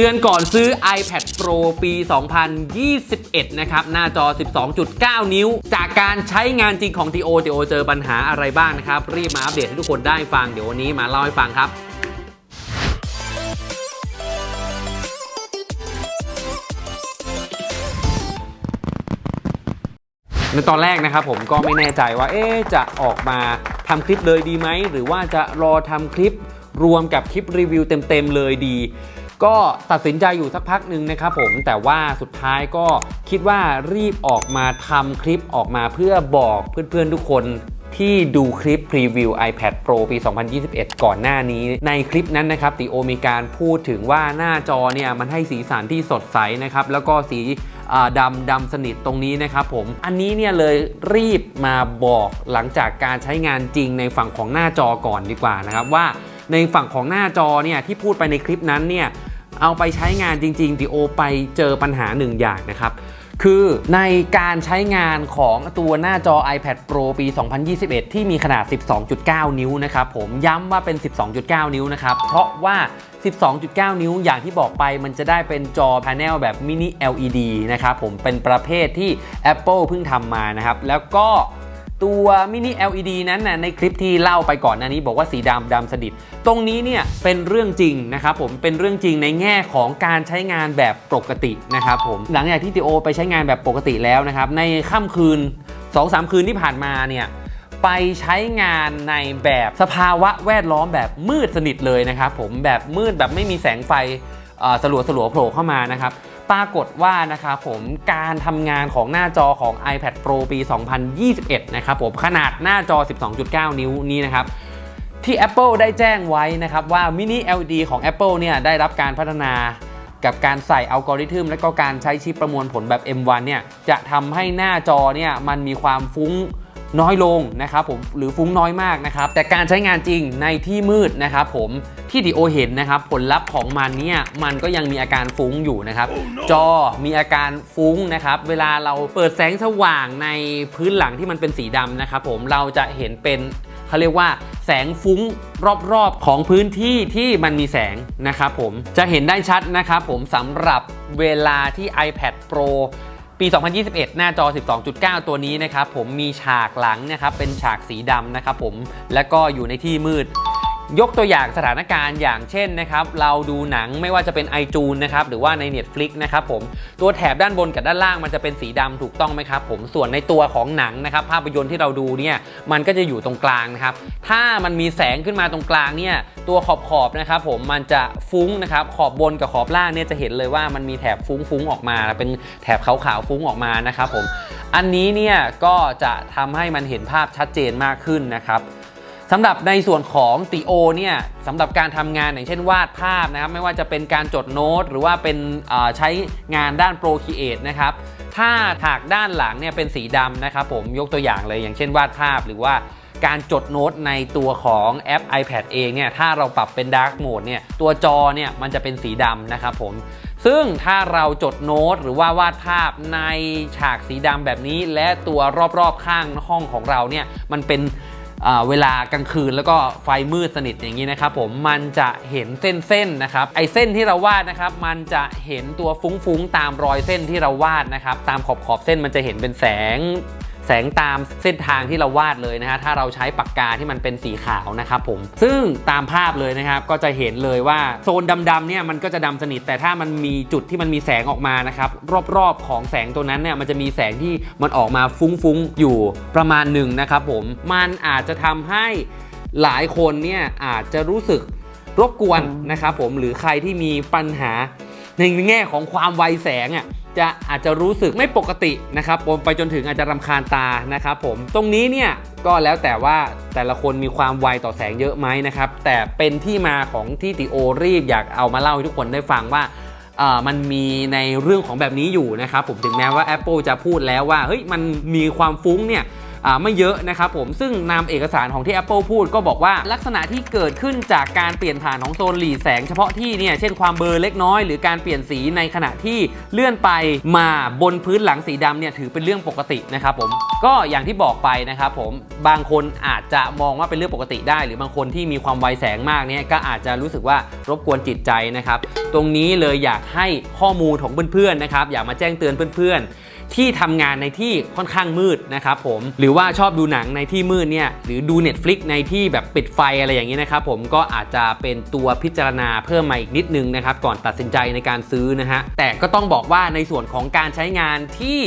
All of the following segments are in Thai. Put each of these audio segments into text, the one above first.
ตือนก่อนซื้อ iPad Pro ปี 2021 นะครับ หน้าจอ 12.9 นิ้ว จากการใช้งานจริงของ TO TO เจอปัญหาอะไรบ้างนะครับ รีบมาอัปเดตให้ทุกคนได้ฟัง เดี๋ยววันนี้มาเล่าให้ฟังครับในตอนแรกนะครับผมก็ไม่แน่ใจว่าเอ๊จะออกมาทำคลิปเลยดีไหม หรือว่าจะรอทำคลิปรวมกับคลิปรีวิวเต็มๆเลยดี ก็ตัดสินใจอยู่สักพักหนึ่งนะครับผมแต่ว่าสุดท้ายก็คิดว่ารีบออกมาทำคลิปออกมาเพื่อบอกเพื่อนๆทุกคนที่ดูคลิปพรีวิว iPad Pro ปี 2021 ก่อนหน้านี้ ในคลิปนั้นนะครับติโอมีการพูดถึงว่าหน้าจอเนี่ยมันให้สีสันที่สดใสนะครับ แล้วก็สีดำดำสนิทตรงนี้นะครับผม อันนี้เนี่ยเลยรีบมาบอกหลังจากการใช้งานจริงในฝั่งของหน้าจอก่อนดีกว่านะครับว่า ในฝั่งของหน้าจอเนี่ยที่พูดไปในคลิปนั้นเนี่ยเอาไปใช้งานจริงๆดิโอไปเจอปัญหาหนึ่งอย่างนะครับ คือในการใช้งานของตัวหน้าจอ iPad Pro ปี 2021 ที่มีขนาด 12.9 นิ้วนะครับ ผมย้ำว่าเป็น 12.9 นิ้วนะครับ เพราะว่า 12.9 นิ้วอย่างที่บอกไปมันจะได้เป็นจอ panel แบบมินิ LED นะครับผมเป็นประเภทที่ Apple เพิ่งทำมานะครับ แล้วก็ ตัวมินิ LED นั้นนะในคลิปที่เล่าไปก่อนหน้านี้บอกว่าสีดำดำสนิทตรงนี้เนี่ยเป็นเรื่องจริงนะครับผมเป็นเรื่องจริงในแง่ของการใช้งานแบบปกตินะครับผมหลังจากที่ติโอไปใช้งานแบบปกติแล้วนะครับในค่ำคืน 2-3 คืนที่ผ่านมาเนี่ยไปใช้งานในแบบสภาวะแวดล้อมแบบมืดสนิทเลยนะครับผมแบบมืดแบบไม่มีแสงไฟสลัวสลัวโผล่เข้ามานะครับ ปรากฏว่านะครับผมการทำงานของหน้าจอของ iPad Pro ปี 2021 นะครับผมขนาดหน้าจอ 12.9 นิ้วนี้นะครับที่ Apple ได้แจ้งไว้นะครับว่า Mini LED ของ Apple เนี่ยได้รับการพัฒนากับการใส่อัลกอริทึมและก็การใช้ชิปประมวลผลแบบ M1 เนี่ยจะทำให้หน้าจอเนี่ยมันมีความฟุ้ง น้อยลงนะครับผมหรือฟุ้งน้อยมากนะครับแต่การใช้งานจริงในที่มืดนะครับผมที่ดิโอเห็นนะครับผลลัพธ์ของมันเนี่ยมันก็ยังมีอาการฟุ้งอยู่นะครับจอมีอาการฟุ้งนะครับเวลาเราเปิดแสงสว่างในพื้นหลังที่มันเป็นสีดำนะครับผมเราจะเห็นเป็นเขาเรียกว่าแสงฟุ้งรอบๆของพื้นที่ที่มันมีแสงนะครับผมจะเห็นได้ชัดนะครับผมสำหรับเวลาที่ iPad Pro ปี 2021 หน้าจอ 12.9 ตัวนี้นะครับผมมีฉากหลังนะครับเป็นฉากสีดำนะครับผมและก็อยู่ในที่มืด ยกตัวอย่างสถานการณ์อย่างเช่นนะครับเราดูหนังไม่ว่าจะเป็น iTunes นะครับหรือว่าใน Netflix นะครับผมตัวแถบด้านบนกับด้านล่างมันจะเป็นสีดำถูกต้องไหมครับผมส่วนในตัวของหนังนะครับภาพยนตร์ที่เราดูเนี่ยมันก็จะอยู่ตรงกลางนะครับถ้ามันมีแสงขึ้นมาตรงกลางเนี่ยตัวขอบขอบนะครับผมมันจะฟุ้งนะครับขอบบนกับขอบล่างเนี่ยจะเห็นเลยว่ามันมีแถบฟุ้งๆออกมา เป็นแถบขาวๆฟุ้งออกมานะครับผมอันนี้เนี่ยก็จะทำให้มันเห็นภาพชัดเจนมากขึ้นนะครับ สำหรับในส่วนของติโอเนี่ยสำหรับการทำงานอย่างเช่นวาดภาพนะครับไม่ว่าจะเป็นการจดโน้ต หรือว่าเป็นใช้งานด้าน Procreate นะครับถ้าถากด้านหลังเนี่ยเป็นสีดำนะครับผมยกตัวอย่างเลยอย่างเช่นวาดภาพหรือว่าการจดโน้ตในตัวของแอป iPad เองเนี่ยถ้าเราปรับเป็น Dark Mode เนี่ยตัวจอเนี่ยมันจะเป็นสีดำนะครับผมซึ่งถ้าเราจดโน้ตหรือว่าวาดภาพในฉากสีดำแบบนี้ และตัวรอบๆข้างห้องของเราเนี่ยมันเป็น เวลากลางคืนแล้วก็ไฟมืดสนิทอย่างนี้นะครับผมมันจะเห็นเส้นๆนะครับไอเส้นที่เราวาดนะครับ มันจะเห็นตัวฟุ้งๆตามรอยเส้นที่เราวาดนะครับ ตามขอบขอบเส้นมันจะเห็นเป็นแสง แสงตามเส้นทางที่เราวาดเลยนะฮะถ้าเราใช้ปากกาที่มันเป็นสีขาวนะครับผมซึ่งตามภาพเลยนะครับก็จะเห็นเลยว่าโซนดำๆเนี่ยมันก็จะดำสนิทแต่ถ้ามันมีจุดที่มันมีแสงออกมานะครับรอบๆของแสงตัวนั้นเนี่ยมันจะมีแสงที่มันออกมาฟุ้งๆอยู่ประมาณหนึ่งนะครับผมมันอาจจะทำให้หลายคนเนี่ยอาจจะรู้สึกรบกวนนะครับผมหรือใครที่มีปัญหาในแง่ของความไวแสงอะ จะอาจจะรู้สึกไม่ปกตินะครับผมไปจนถึงอาจจะรำคาญตานะครับผมตรงนี้เนี่ยก็แล้วแต่ว่าแต่ละคนมีความไวต่อแสงเยอะไหมนะครับแต่เป็นที่มาของที่ติโอรีบอยากเอามาเล่าให้ทุกคนได้ฟังว่าอ่อมันมีในเรื่องของแบบนี้อยู่นะครับผมถึงแม้ว่า Apple จะพูดแล้วว่าเฮ้ยมันมีความฟุ้งเนี่ย ไม่เยอะนะครับผมซึ่งนำเอกสารของที่ Apple พูดก็บอกว่าลักษณะที่เกิดขึ้นจากการเปลี่ยนผ่านของโซนหลีแสงเฉพาะที่เนี่ยเช่นความเบลอเล็กน้อย หรือการเปลี่ยนสีในขณะที่เลื่อนไปมาบนพื้นหลังสีดำเนี่ยถือเป็นเรื่องปกตินะครับผมก็อย่างที่บอกไปนะครับผมบางคนอาจจะมองว่าเป็นเรื่องปกติได้ หรือบางคนที่มีความไวแสงมากเนี่ยก็อาจจะรู้สึกว่ารบกวนจิตใจนะครับตรงนี้เลยอยากให้ข้อมูลของเพื่อนๆนะครับอยากมาแจ้งเตือนเพื่อนๆ ที่ทำงานในที่ค่อนข้างมืดนะครับผมหรือว่าชอบดูหนังในที่มืดเนี่ยหรือดู Netflix ในที่แบบปิดไฟอะไรอย่างนี้นะครับผมก็อาจจะเป็นตัวพิจารณาเพิ่มมาอีกนิดนึงนะครับก่อนตัดสินใจในการซื้อนะฮะแต่ก็ต้องบอกว่าในส่วนของการใช้งานที่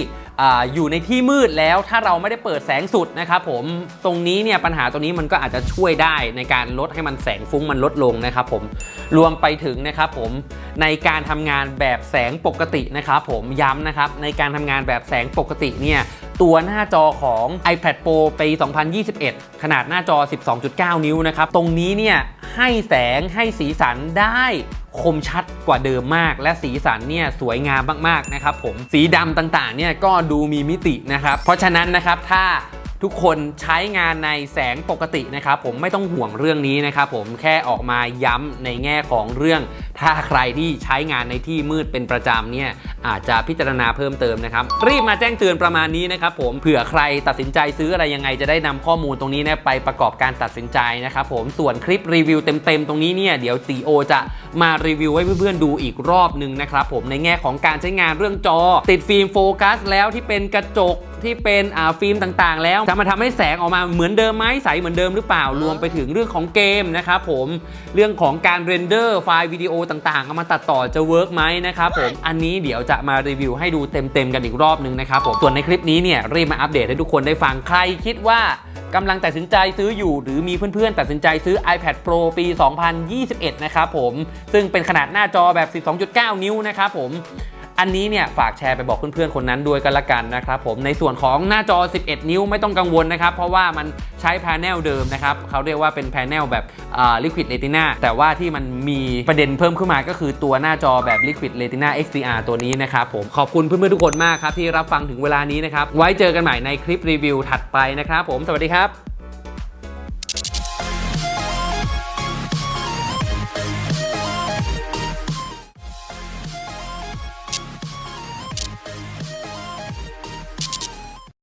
อยู่ในที่มืดแล้วถ้าเราไม่ได้เปิดแสงสุดนะครับผมตรงนี้เนี่ยปัญหาตัวนี้มันก็อาจจะช่วยได้ในการลดให้มันแสงฟุ้งมันลดลงนะครับผมรวมไปถึงนะครับผมในการทำงานแบบแสงปกตินะครับผมย้ำนะครับในการทำงานแบบแสงปกติเนี่ยตัวหน้าจอของ iPad Pro ปี 2021 ขนาดหน้าจอ 12.9 นิ้วนะครับ ตรงนี้เนี่ยให้แสงให้สีสันได้คมชัดกว่าเดิมมาก และสีสันเนี่ยสวยงามมากๆนะครับผมสีดำต่างๆเนี่ยก็ดูมีมิตินะครับ เพราะฉะนั้นนะครับถ้า ทุกคนใช้งานในแสงปกตินะครับผมไม่ต้องห่วงเรื่องนี้นะครับผมแค่ออกมาย้ำในแง่ของเรื่อง ถ้าใครที่ใช้งานในที่มืดเป็นประจำเนี่ยอาจจะพิจารณาเพิ่มเติมนะครับ รีบมาแจ้งเตือนประมาณนี้นะครับผมเผื่อใครตัดสินใจซื้ออะไรยังไงจะได้นำข้อมูลตรงนี้นี่ยไปประกอบการตัดสินใจนะครับผมส่วนคลิปรีวิวเต็มๆตรงนี้เนี่ยเดี๋ยวตีโอจะมารีวิวให้เพื่อนๆดูอีกรอบหนึ่งนะครับผมในแง่ของการใช้งานเรื่องจอ ติดฟิล์มโฟกัสแล้วที่เป็นกระจก ที่เป็นอ่าฟิล์มต่างๆ แล้วจะมาทำให้แสงออกมาเหมือนเดิมไหมใสเหมือนเดิมหรือเปล่า รวมไปถึงเรื่องของเกมนะครับผมเรื่องของการเรนเดอร์ไฟล์วิดีโอต่างๆเอามาตัดต่อจะเวิร์กไหมนะครับผมอันนี้เดี๋ยวจะมารีวิวให้ดูเต็มๆกันอีกรอบนึงนะครับผมส่วนในคลิปนี้เนี่ยรีบมาอัปเดตให้ทุกคนได้ฟังใครคิดว่ากำลังตัดสินใจซื้ออยู่หรือมีเพื่อนๆ ตัดสินใจซื้อ iPad Pro ปี 2021 นะครับผม ซึ่งเป็นขนาดหน้าจอแบบ 12.9 นิ้วนะครับผม อันนี้เนี่ยฝากแชร์ไปบอกเพื่อนๆคนนั้นด้วยกันละกันนะครับผมในส่วนของหน้าจอ 11 นิ้วไม่ต้องกังวลนะครับเพราะว่ามันใช้แผงเดิมนะครับเขาเรียกว่าเป็นแผงแบบ Liquid Retina แต่ว่าที่มันมีประเด็นเพิ่มขึ้นมาก็คือตัวหน้าจอแบบ Liquid Retina XDR ตัวนี้นะครับผมขอบคุณเพื่อนๆทุกคนมากครับที่รับฟังถึงเวลานี้นะครับไว้เจอกันใหม่ในคลิปรีวิวถัดไปนะครับผมสวัสดีครับ